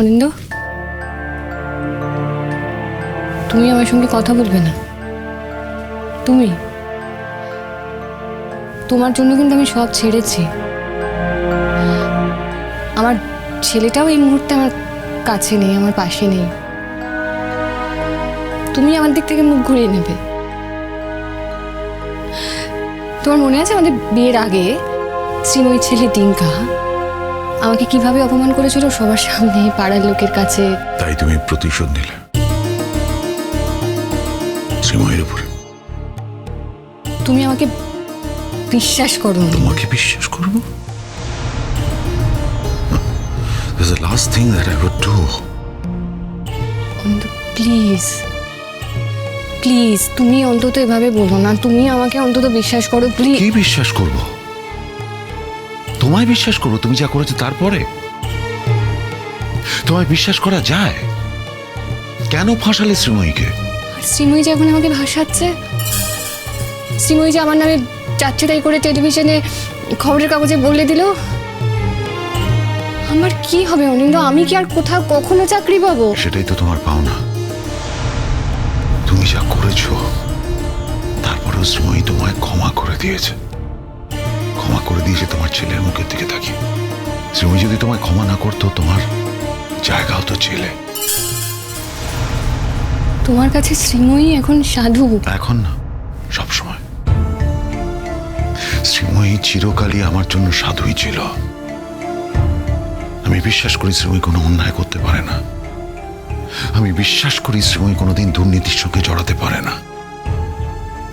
অনিন্দ, তুমি আমার সঙ্গে কথা বলবে না। তুমি, তোমার জন্য কিন্তু আমি সব ছেড়েছি। আমার ছেলেটাও এই মুহূর্তে আমার কাছে নেই, আমার পাশে নেই। তুমি আমার দিক থেকে মুখ ঘুরিয়ে নেবে। তোমার মনে আছে আমাদের বিয়ের আগে শ্রীময়ী ছেলে টিঙ্কা? আমাকে কীভাবে অপমান করেছিল? সবার সামনে পাড়ার লোকের কাছে। তাই তুমি প্রতিশোধ নিলে। শ্রীময়ের উপরে। তুমি আমাকে বিশ্বাস করো তোমাকে বিশ্বাস করব? This is the last thing that I would do. Please please তুমি অন্তত এভাবে বলো না। তুমি আমাকে অন্তত বিশ্বাস করো প্লিজ কি বিশ্বাস করব? তোমায় বিশ্বাস করব তুমি যা করেছ তারপরে? তোমায় বিশ্বাস করা যায়? কেন ফাঁসালে শ্রীময়ীকে? শ্রীময়ী যে এখন আমাকে ভাসাচ্ছে? শ্রীময়ী যে আমার নামে যাচ্ছে তাই করে টেলিভিশনে খবরের কাগজে বলে দিল? আমার কি হবে অনিন্দ আমি কি আর কোথাও কখনো চাকরি পাবো? সেটাই তো তোমার পাওনা। তুমি যা করেছ তারপরেও শ্রীময়ী তোমায় ক্ষমা করে দিয়েছে। করে দিয়েছে তোমার ছেলের মুখের দিকে তাকিয়ে শ্রীময়ী যদি তোমায় ক্ষমা না করতো তোমার জায়গাও তো ছেলে তোমার কাছে শ্রীময়ী এখন সাধু? এখন না সব সময়। শ্রীময়ী চিরকালই আমার জন্য সাধুই ছিল। আমি বিশ্বাস করি শ্রীময়ী কোনো অন্যায় করতে পারে না। আমি বিশ্বাস করি শ্রীময়ী কোনোদিন দুর্নীতির সঙ্গে জড়াতে পারে না।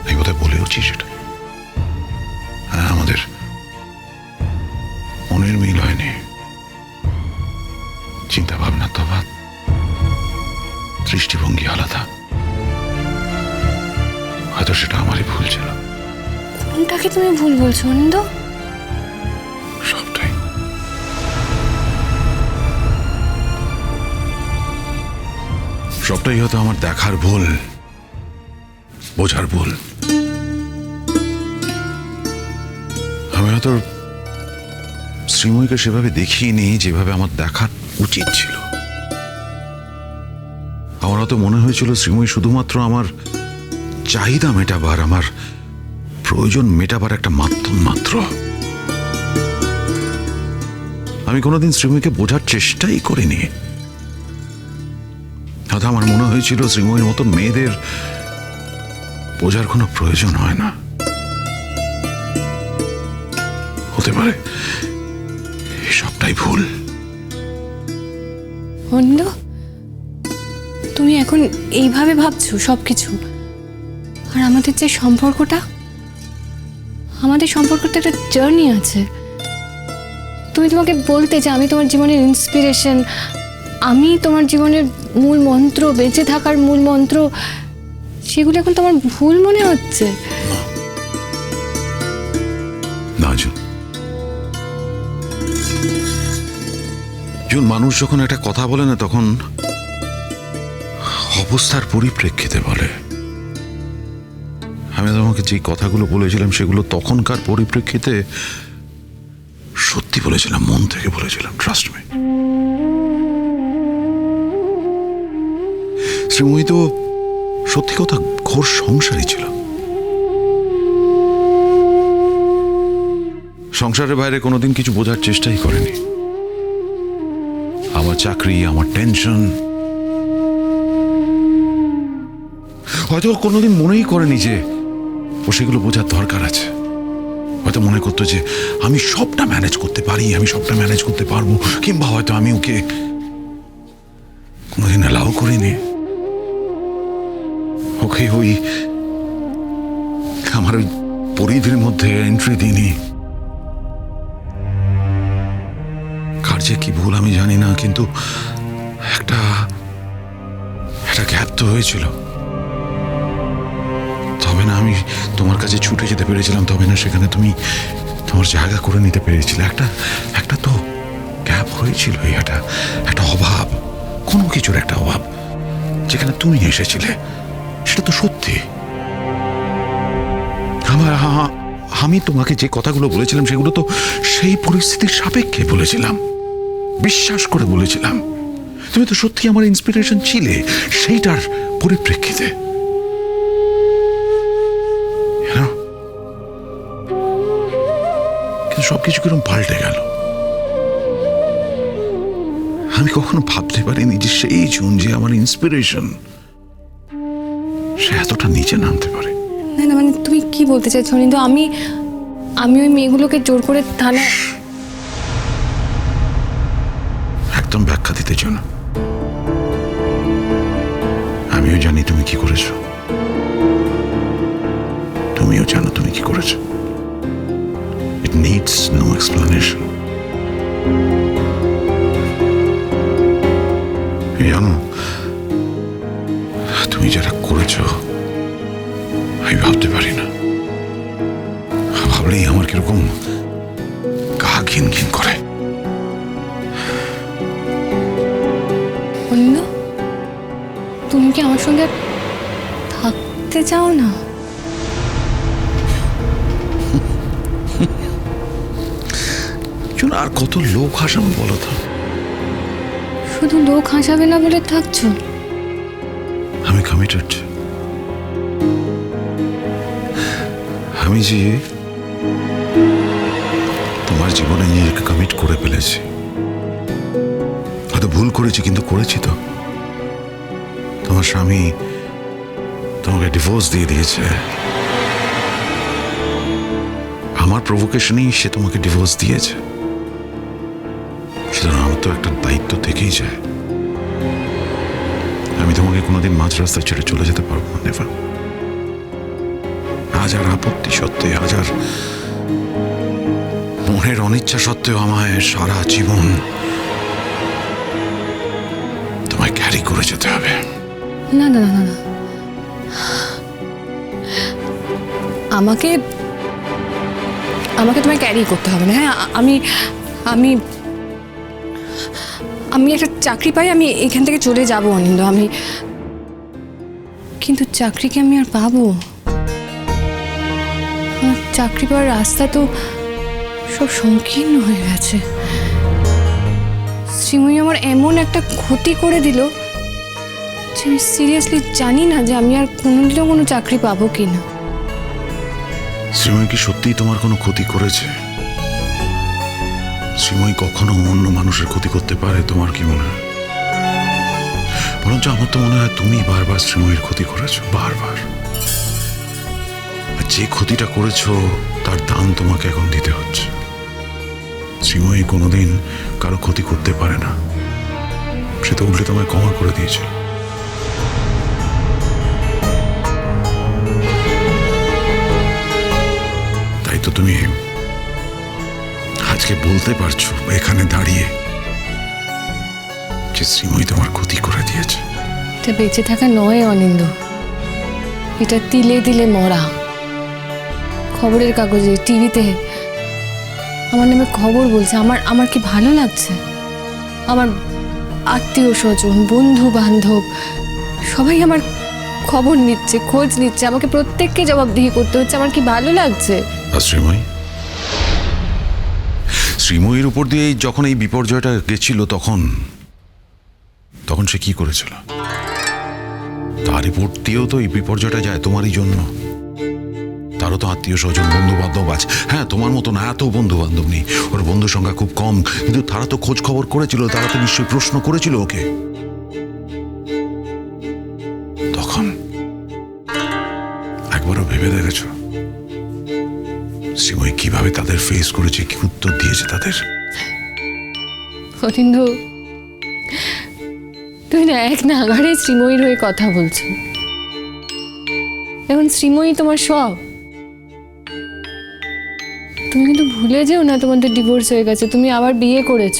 এই বোধহয় বলেওছি সেটা মনের মিল হয়নি। চিন্তা ভাবনা তফাৎ দৃষ্টিভঙ্গি আলাদা। হয়তো সেটা আমারই ভুল ছিল। কোনটাকে তুমি ভুল বলছো অনিন্দ? সবটাই। সবটাই হয়তো আমার দেখার ভুল বোঝার ভুল। আমি হয়তো শ্রীময়ীকে সেভাবে দেখিনি যেভাবে আমার দেখার উচিত ছিল। আমার হয়তো মনে হয়েছিল শ্রীময়ী শুধুমাত্র আমার চাহিদা মেটাবার, আমার প্রয়োজন মেটাবার একটা মাধ্যম মাত্র। আমি কোনোদিন শ্রীময়ীকে বোঝার চেষ্টাই করিনি। হয়তো আমার মনে হয়েছিল শ্রীময়ীর মতন মেয়েদের বোঝার কোনো প্রয়োজন হয় না। হতে পারে। সবটাই ভুল অনিন্দ তুমি এখন এইভাবে ভাবছ সব কিছু আর আমাদের যে সম্পর্কটা আমাদের সম্পর্কটা একটা জার্নি আছে তুমি তোমাকে বলতে যে আমি তোমার জীবনের ইন্সপিরেশন আমি তোমার জীবনের মূল মন্ত্র বেঁচে থাকার মূল মন্ত্র সেগুলো এখন তোমার ভুল মনে হচ্ছে না জুন জুন মানুষ যখন একটা কথা বলে না, তখন অবস্থার পরিপ্রেক্ষিতে বলে। আমি তোমাকে যে কথাগুলো বলেছিলাম, সেগুলো তখনকার পরিপ্রেক্ষিতে সত্যি বলেছিলাম, মন থেকে বলেছিলাম ট্রাস্ট মি শ্রীময়ী তো সত্যি কথা ঘোর সংসারই ছিল। সংসারের বাইরে কোনোদিন কিছু বোঝার চেষ্টাই করেনি। চাকরি, আমার টেনশন হয়তো কোনোদিন মনেই করেনি যে ও সেগুলো বোঝার দরকার আছে। হয়তো মনে করতো যে আমি সবটা ম্যানেজ করতে পারি, আমি সবটা ম্যানেজ করতে পারব, কিংবা হয়তো আমি ওকে কোনোদিন অ্যালাউ করিনি। ওকে ওই আমার ওই পরিধির মধ্যে এন্ট্রি দিইনি। যে কি ভুল আমি জানি না, কিন্তু একটা একটা গ্যাপ তো হয়েছিল। তবে না, আমি তোমার কাছে ছুটে যেতে পেরেছিলাম, তবে না, সেখানে তুমি তোমার জায়গা করে নিতে পেরেছিলে। একটা একটা তো গ্যাপ হয়েছিল একটা একটা অভাব, কোনো কিছুর একটা অভাব, যেখানে তুমি এসেছিলে, সেটা তো সত্যি। আমার আমি তোমাকে যে কথাগুলো বলেছিলাম, সেগুলো তো সেই পরিস্থিতির সাপেক্ষে বলেছিলাম। বিশ্বাস করে বলেছিলাম। তুমি তো সত্যি আমার ইন্সপিরেশন ছিলে, সেইটার পরিপ্রেক্ষিতে? কিন্তু সবকিছু কীরকম পাল্টে গেল। আমি কখনো ভাবতে পারিনি যে সেই জুন যে আমার ইন্সপিরেশন সে এতটা নিচে নামতে পারে। না না মানে তুমি কি বলতে চাইছো? অনিন্দ আমি আমি ওই মেয়েগুলোকে জোর করে থানায় একদম ব্যাখ্যা দিতে না? আমিও জানি তুমি কি করেছ। তুমিও জানো তুমি কি করেছ। ইট নিডস নো এক্সপ্লেনেশন জানো, তুমি যারা করেছ, আমি ভাবতে পারি না। ভাবলেই আমার কীরকম গা ঘিন ঘিন করে। তুমি কি আমার সঙ্গে থাকতে চাও না? আর কত লোক হাসাম বলো তো? শুধু লোক হাসাবে না বলে থাকছো? আমি কমিটেড আমি যে তোমার জীবনে নিজেকে কমিট করে ফেলেছি। হয়তো ভুল করেছি কিন্তু করেছি তো। তোমার স্বামী তোমাকে ডিভোর্স দিয়ে দিয়েছে। আমার প্রভোকেশনেই সে তোমাকে ডিভোর্স দিয়েছে। সুতরাং আমার তো একটা দায়িত্ব থেকেই যায়। আমি তোমাকে কোনোদিন মাঝ রাস্তায় ছেড়ে চলে যেতে পারব না নেভার হাজার আপত্তি সত্ত্বে হাজার মনের অনিচ্ছা সত্ত্বেও আমায় সারা জীবন তোমায় ক্যারি করে যেতে হবে। না না না না আমাকে আমাকে তোমায় ক্যারি করতে হবে না হ্যাঁ? আমি আমি আমি একটা চাকরি পাই, আমি এখান থেকে চলে যাব অনিন্দ, আমি। কিন্তু চাকরিকে আমি আর পাবো? চাকরি পাওয়ার রাস্তা তো সব সংকীর্ণ হয়ে গেছে। শ্রীময়ী আমার এমন একটা ক্ষতি করে দিল। যে আমি সিরিয়াসলি জানি না যে আমি আর কোনোদিনও কোনো চাকরি পাবো কি না শ্রীময়ী কি সত্যিই তোমার কোনো ক্ষতি করেছে? শ্রীময়ী কখনো অন্য মানুষের ক্ষতি করতে পারে, তোমার কি মনে হয়? বরঞ্চ আমার তো মনে হয় তুমি বারবার শ্রীময়ের ক্ষতি করেছ, বারবার। যে ক্ষতিটা করেছ, তার দাম তোমাকে এখন দিতে হচ্ছে। শ্রীময়ী কোনোদিন কারও ক্ষতি করতে পারে না। সে তো উল্টে তোমায় ক্ষমা করে দিয়েছিল। তুমি আজকে বলতে পারছ, এখানে দাঁড়িয়ে যে শ্রীময়ী তোমার ক্ষতি করে দিয়েছে। এটা বেঁচে থাকা নয়, অনিন্দ। এটা তিলে তিলে মরা। খবরের কাগজে, টিভিতে। আমার নামে খবর বলছে, আমার আমার কি ভালো লাগছে? আমার আত্মীয় স্বজন বন্ধু বান্ধব সবাই আমার খবর নিচ্ছে, খোঁজ নিচ্ছে, আমাকে প্রত্যেককে জবাবদিহি করতে হচ্ছে, আমার কি ভালো লাগছে? আর শ্রীময়ী? শ্রীময়ীর উপর দিয়ে যখন এই বিপর্যয়টা গেছিল তখন তখন সে কি করেছিল? তার রিপোর্ট দিয়েও তো এই বিপর্যয়টা যায় তোমারই জন্য। তারও তো আত্মীয় স্বজন বন্ধু বান্ধব আছে। হ্যাঁ তোমার মতো না এত বন্ধু বান্ধব নেই। ওর বন্ধু সংখ্যা খুব কম। কিন্তু তারা তো খোঁজ খবর করেছিল, তারা তো নিশ্চয়ই প্রশ্ন করেছিল ওকে। ভেবে দেখেছ? শ্রীময়ী কীভাবে তাদের ফেস করেছে, কি উত্তর দিয়েছে তাদের? অনিন্দ তুই না এক নাগারে শ্রীময়ীর হয়ে কথা বলছো। এখন শ্রীময়ী তোমার সব। তুমি কিন্তু ভুলে যেও না তোমাদের ডিভোর্স হয়ে গেছে, তুমি আবার বিয়ে করেছ।